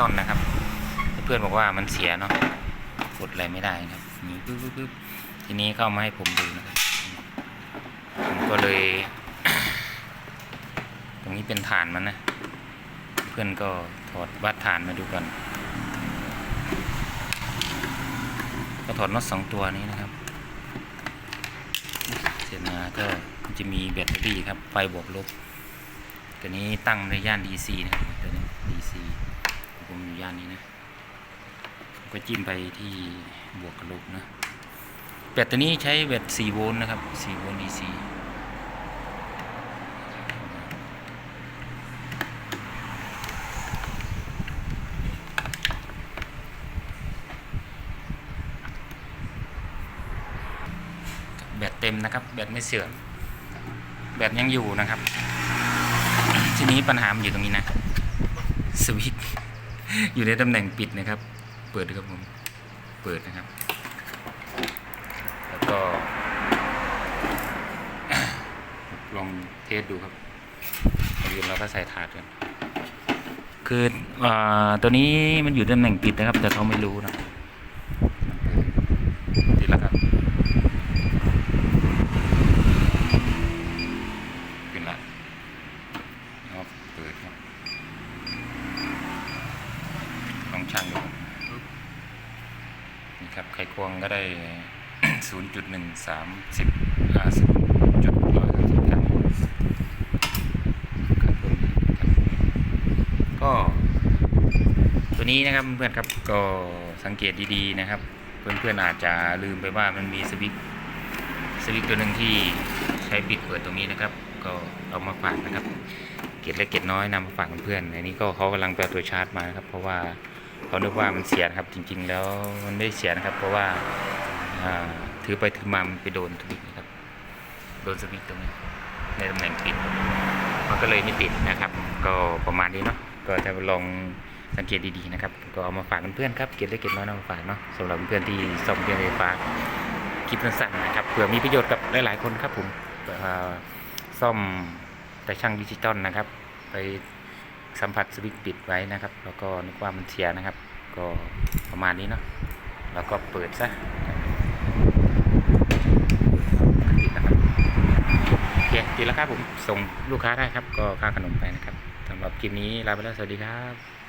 ตอลนะครับ เพื่อนบอกว่ามันเสียเนาะกดอะไรไม่ได้ครับนี่ปึ๊บปึ๊บทีนี้เข้ามาให้ผมดูนะครับผมก็เลย ตรงนี้เป็นฐานมันนะ เพื่อนก็ถอดวัดฐานมาดูกันก็ถอดน็อตสองตัวนี้นะครับ เสร็จมาก็จะมีแบตเตอรี่ครับ ไฟบวกลบ ตัวนี้ตั้งในย่าน DC นะครับตัวนี้ DC ผมอยู่ย่านนี้นะก็จิ้มไปที่บวกกับลบนะแบตตัวนี้ใช้แบต4โวลต์นะครับ4โวลต์ DC แบตเต็มนะครับ แบตไม่เสื่อมแบตยังอยู่นะครับ ทีนี้ปัญหามันอยู่ตรงนี้นะ สวิตช์ อยู่ในตำแหน่งปิดนะครับ เปิดดูครับผมเปิดนะครับ แล้วก็ ลองเทสดูครับลืมแล้วก็ใส่ถาดกันคืออตัวนี้มันอยู่ตำแหน่งปิดนะครับ แต่เขาไม่รู้นะติดแล้วครับขึ้นละแล้วเปิดครับ ลองช่างดูครับนี่ครับไขควงก็ได้ศูนย์จุดหนึ่งสามสิบห้าสิบจุดร้อยสิบครับก็ตัวนี้นะครับเพื่อนครับก็สังเกตดีๆนะครับ เพื่อนๆอาจจะลืมไปว่ามันมีสวิตสวิตตัวหนึ่งที่ใช้ปิดเปิดตรงนี้นะครับ ก็เอามาฝากนะครับ เกล็ดเล็กเกล็ดน้อยนำมาฝากเพื่อนๆอันนี้ก็เขากำลังไปเอาตัวชาร์จมาครับเพราะว่า เขานึกว่ามันเสียนะครับจริง ๆ แล้วมันไม่ได้เสียนะครับ เพราะว่าถือไปถือมามันไปโดนสวิตนะครับโดนสวิตช์ตรงนี้ในตำแหน่งปิด มันก็เลยไม่ติดนะครับ ก็ประมาณนี้เนาะก็จะลองสังเกตดีๆนะครับ ก็เอามาฝากเพื่อนๆครับเกล็ดเล็กเกล็ดน้อยนำมาฝากเนาะสำหรับเพื่อนที่ซ่อมเครื่องไฟฟ้าคลิปสั้นๆนะครับเผื่อมีประโยชน์กับหลายๆคนครับผมซ่อมแต่ช่างดิจิตอลนะครับ ไป สัมผัสสวิตช์ปิดไว้นะครับ แล้วก็นึกว่ามันเสียนะครับ ก็ประมาณนี้เนาะแล้วก็เปิดซะติดนะครับโอเคติดแล้วครับผมส่งลูกค้าได้ครับ ก็ค่าขนมไปนะครับสำหรับคลิปนี้ลาไปแล้วสวัสดีครับ